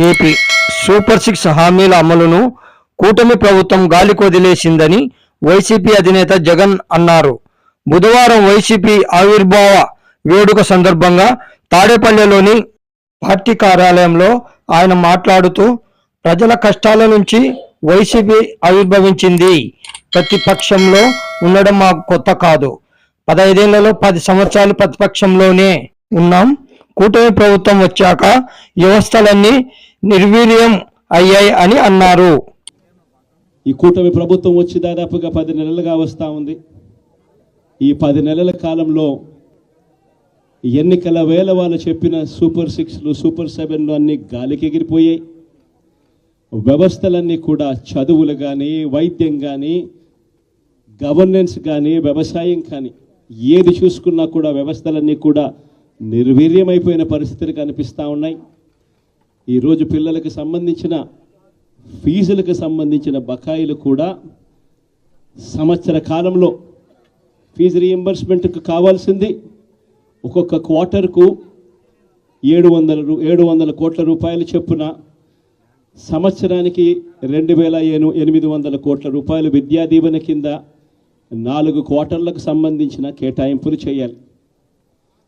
AP super six హామీల అమలును కూటమి ప్రభుత్వం గాలికొదిలేసిందని వైసీపీ అధినేత జగన్ అన్నారు. బుధవారం వైసీపీ ఆవిర్భావ వేడుక సందర్భంగా తాడేపల్లెలోని పార్టీ కార్యాలయంలో ఆయన మాట్లాడుతూ ప్రజల కష్టాల నుంచి వైసీపీ ఆవిర్భవించింది. ప్రతిపక్షంలో ఉండడం మాకు కొత్త కాదు. పదహైదేళ్ళలో పది సంవత్సరాలు ప్రతిపక్షంలోనే ఉన్నాం. కూటమి ప్రభుత్వం వచ్చాక వ్యవస్థలన్నీ నిర్వీర్యం అయ్యాయి అని అన్నారు. ఈ కూటమి ప్రభుత్వం వచ్చి దాదాపుగా పది నెలలుగా వస్తూ ఉంది. ఈ పది నెలల కాలంలో ఎన్నికల వేల వాళ్ళు చెప్పిన సూపర్ సిక్స్లు సూపర్ సెవెన్లు అన్నీ గాలికి ఎగిరిపోయాయి. వ్యవస్థలన్నీ కూడా చదువులు కానీ వైద్యం కానీ గవర్నెన్స్ కానీ వ్యవసాయం కానీ ఏది చూసుకున్నా కూడా వ్యవస్థలన్నీ కూడా నిర్వీర్యమైపోయిన పరిస్థితులు కనిపిస్తూ ఉన్నాయి. ఈరోజు పిల్లలకు సంబంధించిన ఫీజులకు సంబంధించిన బకాయిలు కూడా సంవత్సర కాలంలో ఫీజు రీఎంబర్స్మెంట్కు కావాల్సింది. ఒక్కొక్క క్వార్టర్కు ఏడు వందల రూ ఏడు వందల కోట్ల రూపాయలు చొప్పున సంవత్సరానికి రెండు వేల ఏను ఎనిమిది వందల కోట్ల రూపాయలు విద్యా దీవెన కింద నాలుగు క్వార్టర్లకు సంబంధించిన కేటాయింపులు చేయాలి.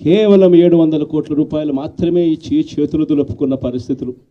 కేవలం ఏడు వందల కోట్ల రూపాయలు మాత్రమే ఇచ్చి చేతులు దులుపుకున్న పరిస్థితులు.